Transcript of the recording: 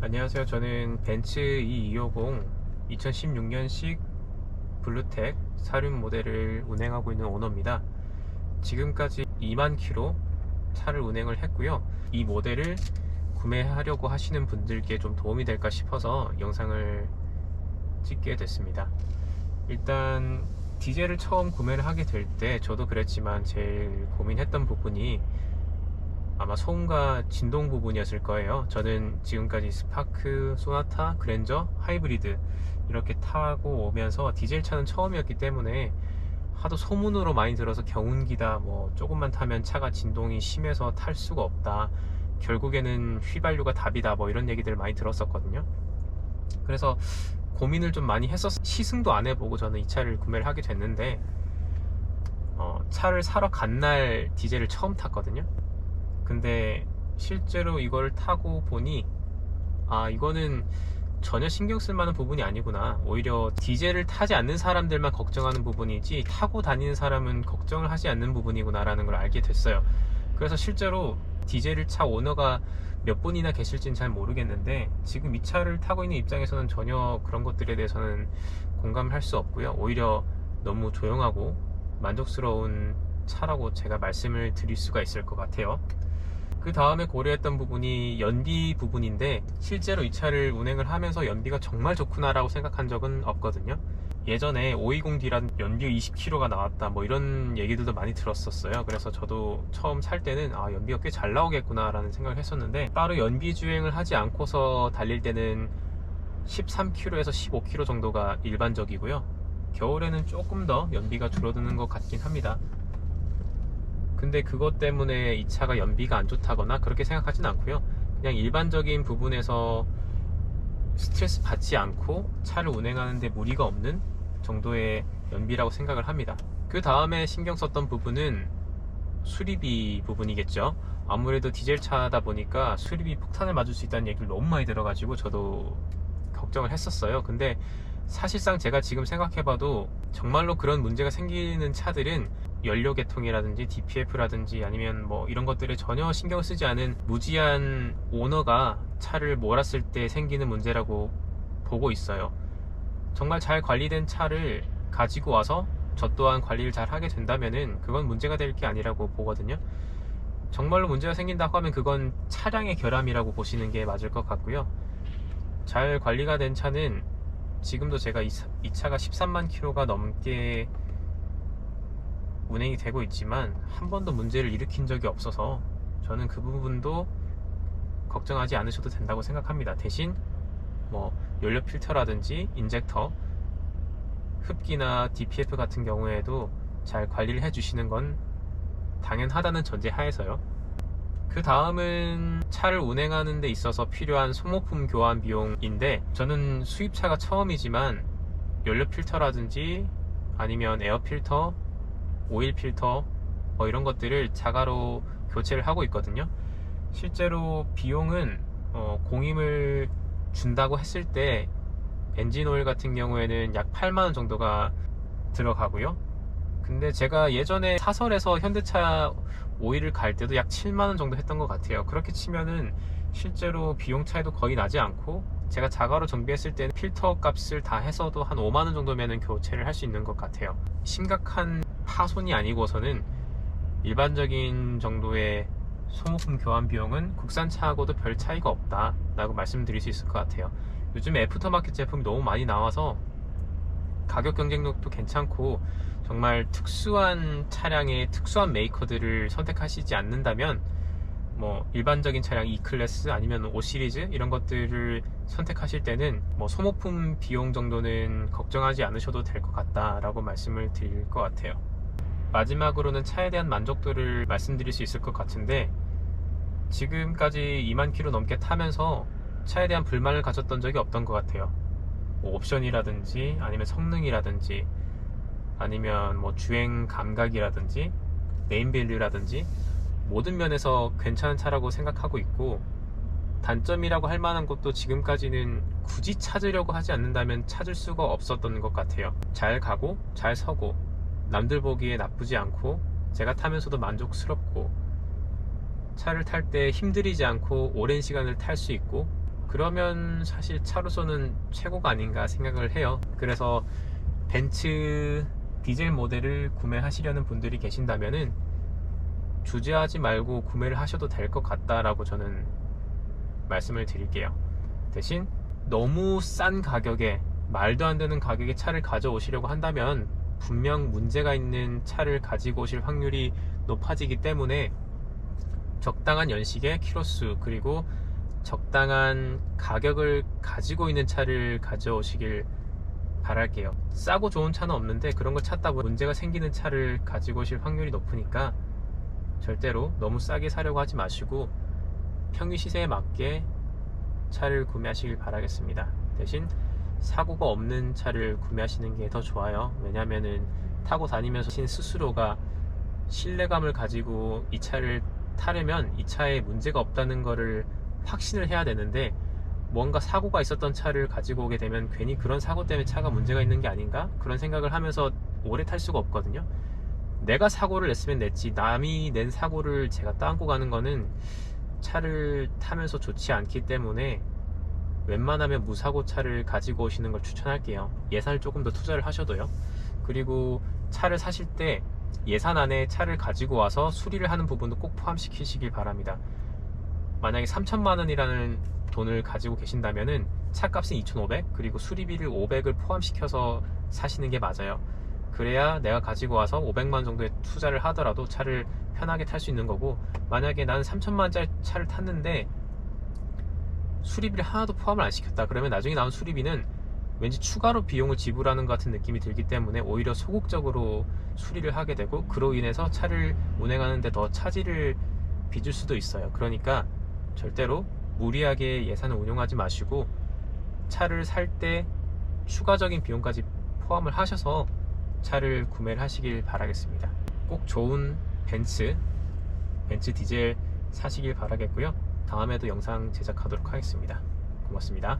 안녕하세요. 저는 벤츠 E250 2016년식 블루텍 사륜 모델을 운행하고 있는 오너입니다. 지금까지 2만 킬로 차를 운행을 했고요. 이 모델을 구매하려고 하시는 분들께 좀 도움이 될까 싶어서 영상을 찍게 됐습니다. 일단 디젤을 처음 구매를 하게 될 때 저도 그랬지만 제일 고민했던 부분이 아마 소음과 진동 부분이었을 거예요. 저는 지금까지 스파크, 소나타, 그랜저, 하이브리드 이렇게 타고 오면서 디젤 차는 처음이었기 때문에 하도 소문으로 많이 들어서 경운기다 뭐 조금만 타면 차가 진동이 심해서 탈 수가 없다. 결국에는 휘발유가 답이다 뭐 이런 얘기들 많이 들었었거든요. 그래서 고민을 좀 많이 했었 시승도 안 해보고 저는 이 차를 구매를 하게 됐는데 어, 차를 사러 간 날 디젤을 처음 탔거든요. 근데 실제로 이걸 타고 보니 아 이거는 전혀 신경 쓸 만한 부분이 아니구나. 오히려 디젤을 타지 않는 사람들만 걱정하는 부분이지 타고 다니는 사람은 걱정을 하지 않는 부분이구나 라는 걸 알게 됐어요. 그래서 실제로 디젤을 차 오너가 몇 분이나 계실지는 잘 모르겠는데 지금 이 차를 타고 있는 입장에서는 전혀 그런 것들에 대해서는 공감을 할수 없고요. 오히려 너무 조용하고 만족스러운 차라고 제가 말씀을 드릴 수가 있을 것 같아요 그 다음에 고려했던 부분이 연비 부분인데 실제로 이 차를 운행을 하면서 연비가 정말 좋구나 라고 생각한 적은 없거든요. 예전에 520D란 연비 20km가 나왔다 뭐 이런 얘기들도 많이 들었었어요. 그래서 저도 처음 살 때는 아 연비가 꽤 잘 나오겠구나 라는 생각을 했었는데 따로 연비 주행을 하지 않고서 달릴 때는 13km에서 15km 정도가 일반적이고요. 겨울에는 조금 더 연비가 줄어드는 것 같긴 합니다. 근데 그것 때문에 이 차가 연비가 안 좋다거나 그렇게 생각하진 않고요. 그냥 일반적인 부분에서 스트레스 받지 않고 차를 운행하는데 무리가 없는 정도의 연비라고 생각을 합니다. 그 다음에 신경 썼던 부분은 수리비 부분이겠죠. 아무래도 디젤 차다 보니까 수리비 폭탄을 맞을 수 있다는 얘기를 너무 많이 들어가지고 저도 걱정을 했었어요. 근데 사실상 제가 지금 생각해봐도 정말로 그런 문제가 생기는 차들은 연료 계통이라든지 DPF라든지 아니면 뭐 이런 것들에 전혀 신경 쓰지 않은 무지한 오너가 차를 몰았을 때 생기는 문제라고 보고 있어요. 정말 잘 관리된 차를 가지고 와서 저 또한 관리를 잘 하게 된다면은 그건 문제가 될 게 아니라고 보거든요. 정말로 문제가 생긴다고 하면 그건 차량의 결함이라고 보시는 게 맞을 것 같고요. 잘 관리가 된 차는 지금도 제가 이, 이 차가 13만 킬로가 넘게 운행이 되고 있지만 한 번도 문제를 일으킨 적이 없어서 저는 그 부분도 걱정하지 않으셔도 된다고 생각합니다. 대신 뭐 연료 필터라든지 인젝터, 흡기나 DPF 같은 경우에도 잘 관리를 해주시는 건 당연하다는 전제 하에서요. 그 다음은 차를 운행하는 데 있어서 필요한 소모품 교환 비용인데 저는 수입차가 처음이지만 연료 필터라든지 아니면 에어 필터, 오일 필터 뭐 이런 것들을 자가로 교체를 하고 있거든요. 실제로 비용은 어, 공임을 준다고 했을 때 엔진 오일 같은 경우에는 약 8만 원 정도가 들어가고요. 근데 제가 예전에 사설에서 현대차 오일을 갈 때도 약 7만 원 정도 했던 것 같아요. 그렇게 치면은 실제로 비용 차이도 거의 나지 않고 제가 자가로 정비했을 때는 필터 값을 다 해서도 한 5만 원 정도면은 교체를 할 수 있는 것 같아요. 심각한 파손이 아니고서는 일반적인 정도의 소모품 교환 비용은 국산차하고도 별 차이가 없다 라고 말씀드릴 수 있을 것 같아요. 요즘 애프터마켓 제품이 너무 많이 나와서 가격 경쟁력도 괜찮고 정말 특수한 차량의 특수한 메이커들을 선택하시지 않는다면 뭐 일반적인 차량 E클래스 아니면 5 시리즈 이런 것들을 선택하실 때는 뭐 소모품 비용 정도는 걱정하지 않으셔도 될 것 같다 라고 말씀을 드릴 것 같아요. 마지막으로는 차에 대한 만족도를 말씀드릴 수 있을 것 같은데 지금까지 2만 킬로 넘게 타면서 차에 대한 불만을 가졌던 적이 없던 것 같아요. 뭐 옵션이라든지 아니면 성능이라든지 아니면 뭐 주행 감각이라든지 네임밸류라든지 모든 면에서 괜찮은 차라고 생각하고 있고 단점이라고 할 만한 것도 지금까지는 굳이 찾으려고 하지 않는다면 찾을 수가 없었던 것 같아요. 잘 가고 잘 서고 남들 보기에 나쁘지 않고 제가 타면서도 만족스럽고 차를 탈 때 힘들이지 않고 오랜 시간을 탈 수 있고 그러면 사실 차로서는 최고가 아닌가 생각을 해요. 그래서 벤츠 디젤 모델을 구매하시려는 분들이 계신다면은 주저하지 말고 구매를 하셔도 될 것 같다라고 저는 말씀을 드릴게요. 대신 너무 싼 가격에 말도 안 되는 가격에 차를 가져오시려고 한다면 분명 문제가 있는 차를 가지고 오실 확률이 높아지기 때문에 적당한 연식의 키로수 그리고 적당한 가격을 가지고 있는 차를 가져오시길 바랄게요. 싸고 좋은 차는 없는데 그런 걸 찾다 보면 문제가 생기는 차를 가지고 오실 확률이 높으니까 절대로 너무 싸게 사려고 하지 마시고 평균 시세에 맞게 차를 구매하시길 바라겠습니다. 대신 사고가 없는 차를 구매하시는 게 더 좋아요. 왜냐면은 타고 다니면서 신 스스로가 신뢰감을 가지고 이 차를 타려면 이 차에 문제가 없다는 거를 확신을 해야 되는데 뭔가 사고가 있었던 차를 가지고 오게 되면 괜히 그런 사고 때문에 차가 문제가 있는 게 아닌가? 그런 생각을 하면서 오래 탈 수가 없거든요. 내가 사고를 냈으면 냈지 남이 낸 사고를 제가 따안고 가는 거는 차를 타면서 좋지 않기 때문에 웬만하면 무사고 차를 가지고 오시는 걸 추천할게요. 예산을 조금 더 투자를 하셔도요. 그리고 차를 사실 때 예산 안에 차를 가지고 와서 수리를 하는 부분도 꼭 포함시키시길 바랍니다. 만약에 3천만 원이라는 돈을 가지고 계신다면은 차값은 2,500 그리고 수리비를 500을 포함시켜서 사시는 게 맞아요. 그래야 내가 가지고 와서 500만 원 정도의 투자를 하더라도 차를 편하게 탈 수 있는 거고 만약에 나는 3천만 원짜리 차를 탔는데 수리비를 하나도 포함을 안 시켰다 그러면 나중에 나온 수리비는 왠지 추가로 비용을 지불하는 것 같은 느낌이 들기 때문에 오히려 소극적으로 수리를 하게 되고 그로 인해서 차를 운행하는데 더 차질을 빚을 수도 있어요 그러니까 절대로 무리하게 예산을 운용하지 마시고 차를 살 때 추가적인 비용까지 포함을 하셔서 차를 구매를 하시길 바라겠습니다. 꼭 좋은 벤츠, 벤츠 디젤 사시길 바라겠고요. 다음에도 영상 제작하도록 하겠습니다. 고맙습니다.